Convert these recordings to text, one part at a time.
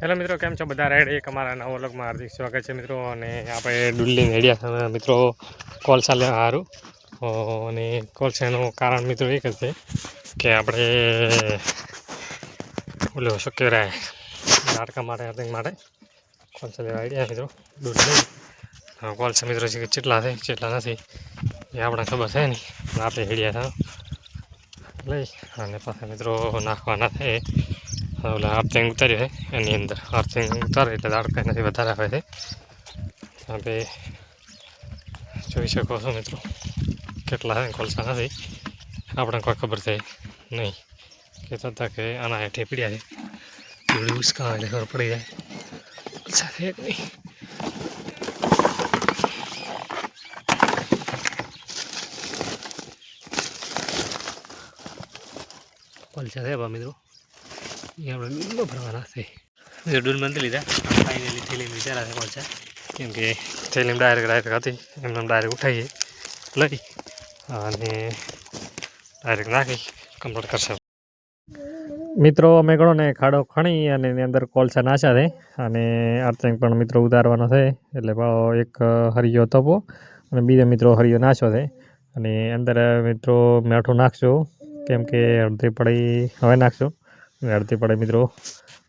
Hello મિત્રો, કેમ છો? બધા રાઈડ એક અમારા નવો વ્લોગમાં હાર્દિક સ્વાગત છે મિત્રો, અને આપણે ડુલ્લી હેડ્યા મિત્રો કોલસા લેવા સારું અને કોલસાનું કારણ મિત્રો એક જ છે કે આપણે, ઓલો શું કહેવાય નાટકા માટે હાર્દિક માટે કોલસા લેવા આઈડિયા મિત્રો ડુલ્લી કોલસા મિત્રો છે કે કેટલા છે ચેટલા નથી, એ આપણે ખબર છે નહીં આપણે હેડ્યા છે લઈ, અને પાછા મિત્રો નાખવાના છે. ઓલા અર્થિંગ ઉતાર્યો હોય એની અંદર અર્થિંગ ઉતારે એટલે દાડકા નથી વધારે આવે છે આપણે જોઈ શકો છો મિત્રો કેટલા છે કોલસા નથી આપણે કોઈ ખબર થઈ નહીં કહેતા હતા કે આના હેઠે પીડ્યા છે જોડી ઉસકા એટલે ખબર પડી જાય કોલસા છે નહીં કોલસા છે મિત્રો એ આપણે ભરવાના છે જો નથી લીધા ફાઇનલી થેલીમ વિચારા છે પહોંચ્યા કેમ કે થેલીમ ડાયરેક્ટ ડાયરેક્ટ હતી એમને ડાયરેક્ટ ઉઠાવીએ લઈ અને ડાયરેક્ટ નાખી કમ્પ્લીટ કરશે મિત્રો અમે ગણો ને ખાડો ખણી અને એની અંદર કોલસા નાશા છે અને અર્થિંગ પણ મિત્રો ઉતારવાનો છે. એટલે ભાવ એક હરિયો તપો અને બીજો મિત્રો હરિયો નાશો છે. અને અંદર મિત્રો મેઠું નાખશો. કેમ કે અડધી પડી હવે નાખશો. અડધી પડી મિત્રો.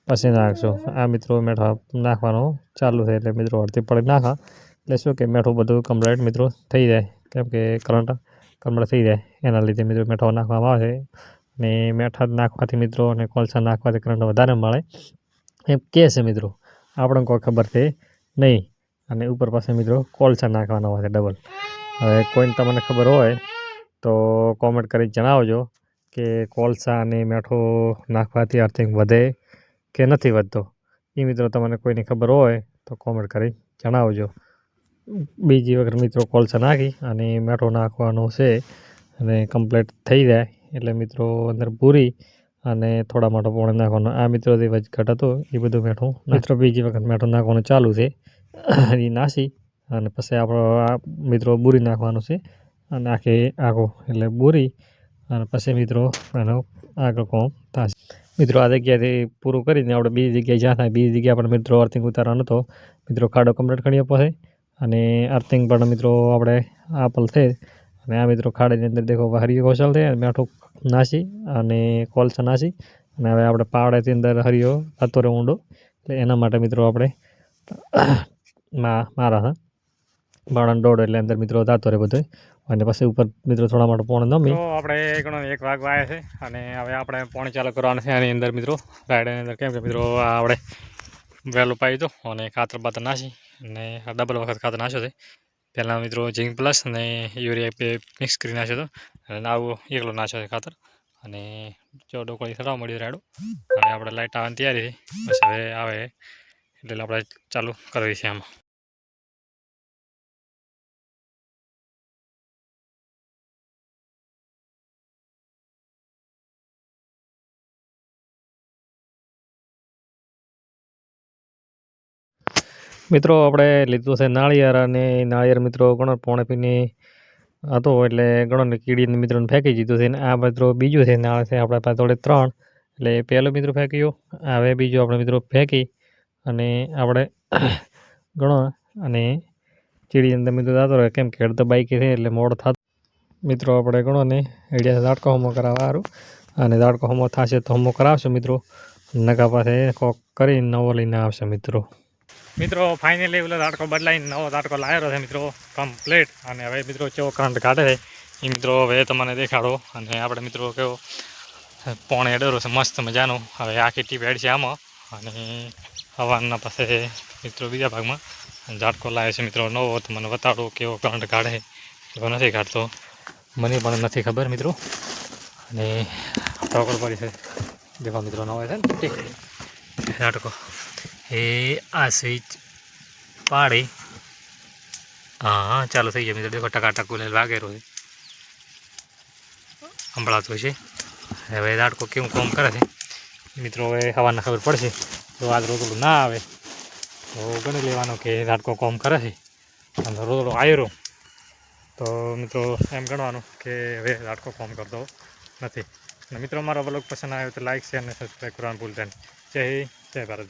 પછી નાખશો આ મિત્રો મેઠા નાખવાનો ચાલુ થાય એટલે મિત્રો અડધી પડે નાખા. એટલે શું કે મેઠું બધું કમ્પ્લેટ મિત્રો થઈ જાય. કેમ કે કરંટ કમ્પ્લેટ થઈ જાય. એના લીધે મિત્રો મેઠો નાખવામાં આવે અને મેઠા નાખવાથી મિત્રો અને કોલસા નાખવાથી કરંટ વધારે મળે. એમ કહે છે મિત્રો, આપણને કોઈ ખબર છે નહીં. અને ઉપર પાસે મિત્રો કોલસા નાખવાના હોય છે ડબલ હવે કોઈને તમને ખબર હોય તો કોમેન્ટ કરી જણાવજો. કે કોલસા અને મેઠો નાખવાથી અર્થિંગ વધે કે નથી વધતો? એ મિત્રો તમને કોઈને ખબર હોય તો કોમેન્ટ કરી જણાવજો. બીજી વખત મિત્રો કોલસા નાખી અને મેઠો નાખવાનો છે અને કમ્પ્લીટ થઈ જાય એટલે મિત્રો અંદર પૂરી અને થોડા માટો પોણે નાખવાનો. આ મિત્રો જે વચઘટ હતો એ બધું મેઠું મિત્રો બીજી વખત મેઠું નાખવાનું ચાલુ છે. એ નાસી અને પછી આપણો આ મિત્રો બુરી નાખવાનું છે. અને આખી આખો એટલે બુરી અને પછી મિત્રો, એનો આગળ કોમ થશે. મિત્રો, આ જગ્યાએથી પૂરું કરીને આપણે બીજી જગ્યાએ જ્યાં થાય, બીજી જગ્યાએ પણ મિત્રો અર્થિંગ ઉતારવાનો હતો. મિત્રો, ખાડો કમ્પ્લીટ કરી આપો છે અને અર્થિંગ પણ મિત્રો આપણે આપલ થઈ અને આ મિત્રો ખાડાની અંદર દેખો, હરિયો કૌશલ અને મેઠું નાસી અને કોલસા નાસી. અને હવે આપણે પાવડાથી અંદર હરિયો હતો ઊંડો. એટલે એના માટે મિત્રો આપણે મારા હા બાવડા દોડ એટલે અંદર મિત્રો થતો રહે બધો અને પછી ઉપર મિત્રો થોડા માટે પોણ નમી. તો આપણે ઘણો એક વાગ વાયા છે અને હવે આપણે પોણ ચાલુ કરવાનું છે આની અંદર મિત્રો. રાઈડની અંદર કેમ કે મિત્રો આપણે વહેલું પાઈ દો અને ખાતર બાતર નાસી અને ડબલ વખત ખાતર નાખ્યો છે. પહેલાં મિત્રો ઝીંક પ્લસ અને યુરિયા મિક્સ કરી નાખ્યો હતો અને આવું એકલો નાખ્યો છે ખાતર. અને જો ડોકળી ચડાવવા મળ્યું રાડો અને આપણે લાઇટ આવવાની તૈયારી છે. બસ હવે આવે એટલે આપણે ચાલુ કરવી છે આમાં. મિત્રો, આપણે લીધું છે નાળિયેર અને નાળિયેર મિત્રો ઘણો પોણે પીને હતો એટલે ઘણો કીડીને મિત્રોને ફેંકી દીધું છે અને આ મિત્રો બીજું છે નાળ છે આપણા પાસે જોડે ત્રણ. એટલે પહેલો મિત્રો ફેંક્યો હવે બીજો આપણે મિત્રો ફેંકી અને આપણે ઘણો અને ચીડી અંદર મિત્રો જતો રહે કેમ કે અડધો બાઈક છે એટલે મોડ થતો મિત્રો, આપણે ઘણો ને એડિયા દાડકો હમો કરાવવા સારું અને દાડકો હમો થશે તો હમો કરાવશો મિત્રો. નકા પાસે કોક કરીને નવો લઈને આવશે મિત્રો. મિત્રો ફાઇનલી પેલો દાડકો બદલાઈને નવો દાડકો લાવ્યો છે મિત્રો કમ્પ્લીટ અને હવે મિત્રો, કેવો કરંટ કાઢે છે એ મિત્રો હવે તમને દેખાડો. અને આપણે મિત્રો કેવો, પોણે એડરો છે, મસ્ત મજાનો. હવે આખી ટીપ એડ છે આમાં. અને હવાના પાસે મિત્રો બીજા ભાગમાં. ઝાટકો લાવ્યો છે મિત્રો નવો. તો મને બતાડો કેવો કરંટ કાઢે એવો નથી કાઢતો. મને પણ નથી ખબર મિત્રો. અને ટોકર પડી છે. દેખો મિત્રો, નવો છે ને ઝાટકો એ આ સ્વિચ પાડી. હા હા ચાલુ થઈ જાય મિત્રો, દેખો ટકા ટકુ વાગેલો છે. સંભળાતો છે હવે દાડકો કેવું કોમ કરે છે? મિત્રો, હવે હવાને ખબર પડશે. તો આજ રોતડું ના આવે, તો ગણી લેવાનો કે દાડકો કોમ કરે છે. અને રોતડો આવ્યો તો મિત્રો, એમ ગણવાનું કે હવે દાડકો કોમ કરતો નથી. અને મિત્રો, મારો બ્લોગ પસંદ આવ્યો તો લાઈક શેર અને સબસ્ક્રાઈબ કરવાનું ભૂલતા નહીં. જય જય ભારત.